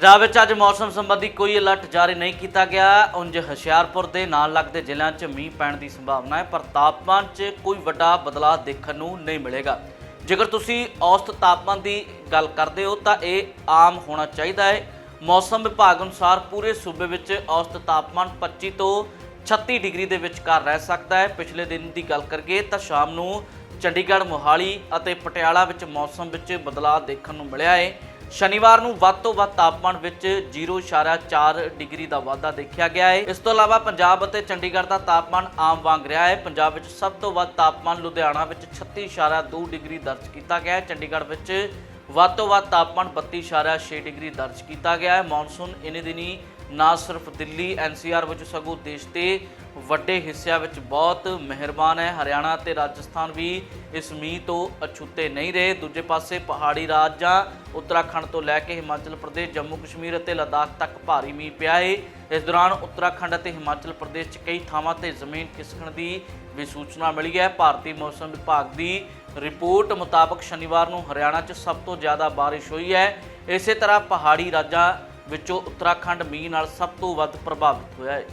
ਪੰਜਾਬ ਵਿੱਚ ਅੱਜ ਮੌਸਮ ਸੰਬੰਧੀ ਕੋਈ ਅਲਰਟ ਜਾਰੀ ਨਹੀਂ ਕੀਤਾ ਗਿਆ। ਉਂਝ ਹੁਸ਼ਿਆਰਪੁਰ ਦੇ ਨਾਲ ਲੱਗਦੇ ਜ਼ਿਲ੍ਹਿਆਂ 'ਚ ਮੀਂਹ ਪੈਣ ਦੀ ਸੰਭਾਵਨਾ ਹੈ, ਪਰ ਤਾਪਮਾਨ 'ਚ ਕੋਈ ਵੱਡਾ ਬਦਲਾਅ ਦੇਖਣ ਨੂੰ ਨਹੀਂ ਮਿਲੇਗਾ। ਜੇਕਰ ਤੁਸੀਂ ਔਸਤ ਤਾਪਮਾਨ ਦੀ ਗੱਲ ਕਰਦੇ ਹੋ, ਤਾਂ ਇਹ ਆਮ ਹੋਣਾ ਚਾਹੀਦਾ ਹੈ। ਮੌਸਮ ਵਿਭਾਗ ਅਨੁਸਾਰ ਪੂਰੇ ਸੂਬੇ ਵਿੱਚ ਔਸਤ ਤਾਪਮਾਨ 25 ਤੋਂ 36 ਡਿਗਰੀ ਦੇ ਵਿਚਕਾਰ ਰਹਿ ਸਕਦਾ ਹੈ। ਪਿਛਲੇ ਦਿਨ ਦੀ ਗੱਲ ਕਰੀਏ, ਤਾਂ ਸ਼ਾਮ ਨੂੰ ਚੰਡੀਗੜ੍ਹ, ਮੋਹਾਲੀ ਅਤੇ ਪਟਿਆਲਾ ਵਿੱਚ ਮੌਸਮ ਵਿੱਚ ਬਦਲਾਅ ਦੇਖਣ ਨੂੰ ਮਿਲਿਆ ਹੈ। ਸ਼ਨੀਵਾਰ ਨੂੰ ਵੱਧ ਤੋਂ ਵੱਧ ਤਾਪਮਾਨ ਵਿੱਚ 0.4 ਡਿਗਰੀ ਦਾ ਵਾਧਾ ਦੇਖਿਆ ਗਿਆ ਹੈ। ਇਸ ਤੋਂ ਇਲਾਵਾ ਪੰਜਾਬ ਅਤੇ ਚੰਡੀਗੜ੍ਹ ਦਾ ਤਾਪਮਾਨ ਆਮ ਵਾਂਗ ਰਿਹਾ ਹੈ। ਪੰਜਾਬ ਵਿੱਚ ਸਭ ਤੋਂ ਵੱਧ ਤਾਪਮਾਨ ਲੁਧਿਆਣਾ ਵਿੱਚ 36.2 ਡਿਗਰੀ ਦਰਜ ਕੀਤਾ ਗਿਆ ਹੈ। ਚੰਡੀਗੜ੍ਹ ਵਿੱਚ ਵੱਧ ਤੋਂ ਵੱਧ ਤਾਪਮਾਨ 32.6 ਡਿਗਰੀ ਦਰਜ ਕੀਤਾ ਗਿਆ ਹੈ। ਮੌਨਸੂਨ ਇਨੇ ਦਿਨੀ ਨਾ ਸਿਰਫ ਦਿੱਲੀ ਐਨਸੀਆਰ ਵਿੱਚ, ਸਗੋਂ ਦੇਸ਼ ਦੇ ਵੱਡੇ ਹਿੱਸਿਆਂ ਵਿੱਚ ਬਹੁਤ ਮਿਹਰਬਾਨ ਹੈ। ਹਰਿਆਣਾ ਅਤੇ ਰਾਜਸਥਾਨ ਵੀ ਇਸ ਮੀਂਹ ਤੋਂ ਅਛੂਤੇ ਨਹੀਂ ਰਹੇ। ਦੂਜੇ ਪਾਸੇ ਪਹਾੜੀ ਰਾਜਾਂ ਉੱਤਰਾਖੰਡ ਤੋਂ ਲੈ ਕੇ ਹਿਮਾਚਲ ਪ੍ਰਦੇਸ਼, ਜੰਮੂ ਕਸ਼ਮੀਰ ਅਤੇ ਲਦਾਖ ਤੱਕ ਭਾਰੀ ਮੀਂਹ ਪਿਆ ਹੈ ਇਸ ਦੌਰਾਨ ਉੱਤਰਾਖੰਡ ਅਤੇ ਹਿਮਾਚਲ ਪ੍ਰਦੇਸ਼ 'ਚ ਕਈ ਥਾਵਾਂ ਤੇ ਜ਼ਮੀਨ ਖਿਸਕਣ ਦੀ ਵੀ ਸੂਚਨਾ ਮਿਲੀ ਹੈ। ਭਾਰਤੀ ਮੌਸਮ ਵਿਭਾਗ ਦੀ ਰਿਪੋਰਟ ਮੁਤਾਬਕ ਸ਼ਨੀਵਾਰ ਨੂੰ ਹਰਿਆਣਾ 'ਚ ਸਭ ਤੋਂ ਜ਼ਿਆਦਾ ਬਾਰਿਸ਼ ਹੋਈ ਹੈ। ਇਸੇ ਤਰ੍ਹਾਂ ਪਹਾੜੀ ਰਾਜਾਂ ਵਿੱਚੋਂ ਉੱਤਰਾਖੰਡ ਮੀਂਹ ਨਾਲ ਸਭ ਤੋਂ ਵੱਧ ਪ੍ਰਭਾਵਿਤ ਹੋਇਆ ਹੈ।